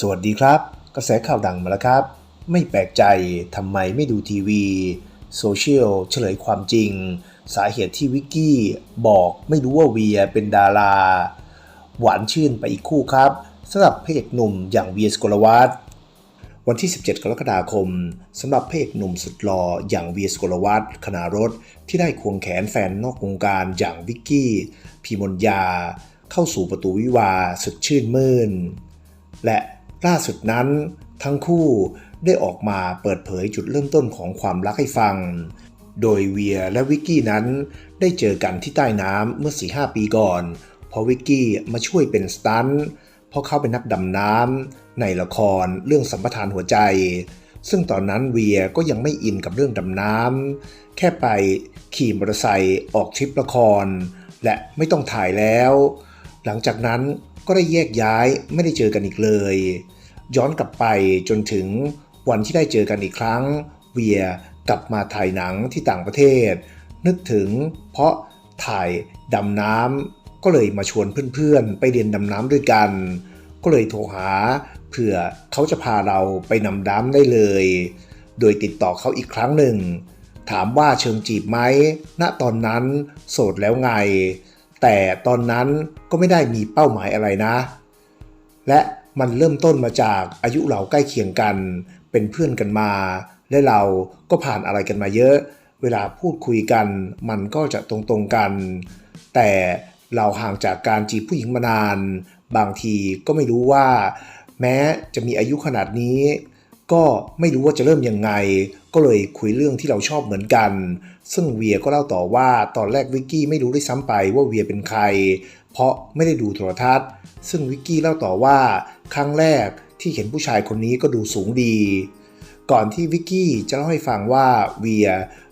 สวัสดีครับ กระแสข่าวดังมาแล้วครับ ไม่แปลกใจทำไมไม่ดูทีวีโซเชียลเฉลยความจริง สาเหตุที่วิกกี้บอกไม่รู้ว่าเวียเป็นดารา หวานชื่นไปอีกคู่ครับสำหรับพระเอกหนุ่มอย่างเวียสกลวัฒน์วันที่ 17 กรกฎาคมสำหรับพระเอกหนุ่มสุดหล่ออย่างเวียสกลวัฒน์คณารถที่ได้ควงแขนแฟนนอกวงการอย่างวิกกี้พีมนยา เข้าสู่ประตูวิวาสุดชื่นมื่น และ ล่าสุดนั้น ทั้งคู่ได้ออกมาเปิดเผยจุดเริ่มต้นของความรักให้ฟัง โดยเวียและวิกกี้นั้นได้เจอกันที่ใต้น้ำเมื่อ 4-5 ปีก่อน เพราะวิกกี้มาช่วยเป็นสตันเพราะเขาเป็นนักดำน้ำในละครเรื่องสัมปทานหัวใจ ซึ่งตอนนั้นเวียก็ยังไม่อินกับเรื่องดำน้ำแค่ไปขี่มอเตอร์ไซค์ออกทริปละคร และไม่ต้องถ่ายแล้ว หลังจากนั้น ก็ได้แยกย้ายไม่ได้เจอกันอีกเลย ย้อนกลับไปจนถึงวันที่ได้เจอกันอีกครั้ง เวียกลับมาถ่ายหนังที่ต่างประเทศ นึกถึงเพราะถ่ายดำน้ำก็เลยมาชวนเพื่อนๆ ไปเรียนดำน้ำด้วยกัน ก็เลยโทรหาเผื่อเขาจะพาเราไปนำน้ำได้เลย โดยติดต่อเขาอีกครั้งหนึ่ง ถามว่าเชิงจีบไหมณตอนนั้นโสดแล้วไง แต่ตอนนั้นก็ไม่ได้มีเป้าหมายอะไรนะ และมันเริ่มต้นมาจากอายุเราใกล้เคียงกัน เป็นเพื่อนกันมา และเราก็ผ่านอะไรกันมาเยอะ เวลาพูดคุยกัน มันก็จะตรงๆกัน แต่เราห่างจากการจีบผู้หญิงมานาน บางทีก็ไม่รู้ว่า แม้จะมีอายุขนาดนี้ ก็ไม่รู้ว่าจะเริ่มยังไง ก็เลยคุยเรื่องที่เราชอบเหมือนกัน ซึ่งเวียก็เล่าต่อว่าตอนแรกวิกกี้ไม่รู้ด้วยซ้ำไปว่าเวียเป็นใคร เพราะไม่ได้ดูโทรทัศน์ ซึ่งวิกกี้เล่าต่อว่าครั้งแรกที่เห็นผู้ชายคนนี้ก็ดูสูงดี ก่อนที่วิกกี้จะเล่าให้ฟังว่าเวีย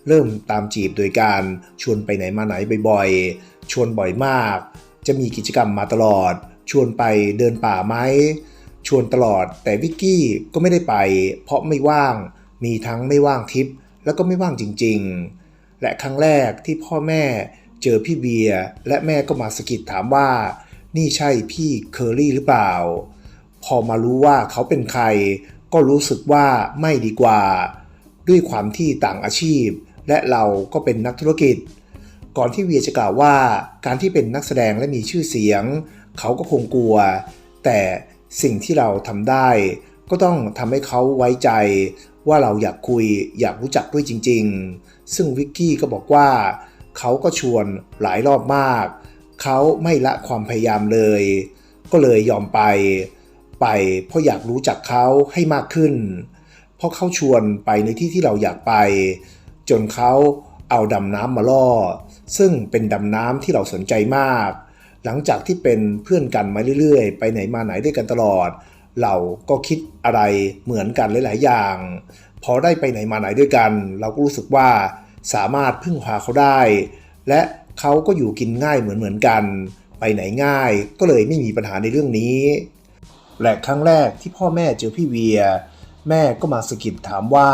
เริ่มตามจีบโดยการชวนไปไหนมาไหนบ่อยๆ ชวนบ่อยมาก จะมีกิจกรรมมาตลอด ชวนไปเดินป่าไหม ชวนตลอด แต่วิกกี้ก็ไม่ได้ไป เพราะไม่ว่าง มีทั้งไม่ว่างทิปแล้วก็ไม่ว่างจริง ๆ และครั้งแรกที่พ่อแม่เจอพี่เบียร์และแม่ก็มาสกิดถามว่า นี่ใช่พี่เคอรี่หรือเปล่า พอมารู้ว่าเขาเป็นใคร ก็รู้สึกว่าไม่ดีกว่า ด้วยความที่ต่างอาชีพ และเราก็เป็นนักธุรกิจ ก่อนที่เวียจะกล่าวว่า การที่เป็นนักแสดงและมีชื่อเสียง เขาก็คงกลัว แต่ สิ่งที่เราทำได้ ก็ต้องทำให้เขาไว้ใจว่าเราอยากคุยอยากรู้จักด้วยจริง ๆ ซึ่งวิกกี้ก็บอกว่า เขาก็ชวนหลายรอบมาก เขาไม่ละความพยายามเลย ก็เลยยอมไป ไปเพราะอยากรู้จักเขาให้มากขึ้น เพราะเขาชวนไปในที่ที่เราอยากไป จนเขาเอาดำน้ำมาล่อ ซึ่งเป็นดำน้ำที่เราสนใจมาก หลังจากที่เป็นเพื่อนกันมาเรื่อยๆ ไปไหนมาไหนด้วยกันตลอด เราก็คิดอะไรเหมือนกันหลายๆ อย่าง พอได้ไปไหนมาไหนด้วยกัน เราก็รู้สึกว่าสามารถพึ่งพาเขาได้ และเขาก็อยู่กินง่ายเหมือนเหมือนๆกัน ไปไหนง่ายก็เลยไม่มีปัญหาในเรื่องนี้ และครั้งแรกที่พ่อแม่เจอพี่เวีย แม่ก็มาสะกิดถามว่า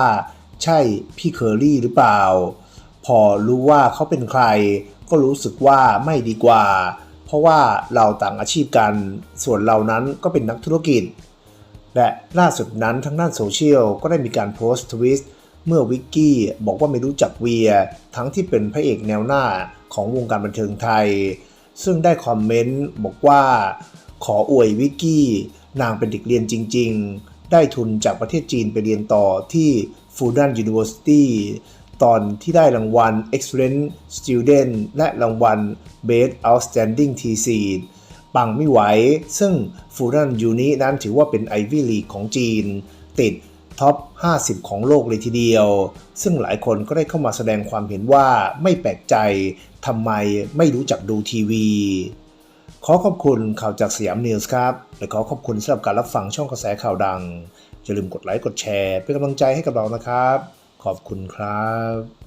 ใช่พี่เคอรี่หรือเปล่า พอรู้ว่าเขาเป็นใคร ก็รู้สึกว่าไม่ดีกว่า เพราะว่าเราต่างอาชีพกัน ส่วนเรานั้นก็เป็นนักธุรกิจ และล่าสุดนั้นทางด้านโซเชียลก็ได้มีการโพสต์ทวิตเมื่อวิกกี้บอกว่าไม่รู้จักเวีย ทั้งที่เป็นพระเอกแนวหน้าของวงการบันเทิงไทย ซึ่งได้คอมเมนต์บอกว่า ขออวยวิกกี้ นางเป็นเด็กเรียนจริง ๆ ได้ทุนจากประเทศจีนไปเรียนต่อที่ Fudan University ต ตอนที่ได้รางวัล Excellent Student และรางวัล Best Outstanding TC ปังไม่ไหว ซึ่ง Fudan Uni นั้นถือว่าเป็น Ivy League ของจีน ติดท็อป 50 ของโลกเลยทีเดียว ซึ่งหลายคนก็ได้เข้ามาแสดงความเห็นว่าไม่แปลกใจทำไมไม่รู้จักดูทีวี ขอขอบคุณข่าวจากสยามนิวส์ครับ และขอขอบคุณสำหรับการรับฟังช่องกระแสข่าวดัง อย่าลืมกดไลค์กดแชร์ เป็นกำลังใจให้กับเรานะครับ ขอบคุณครับ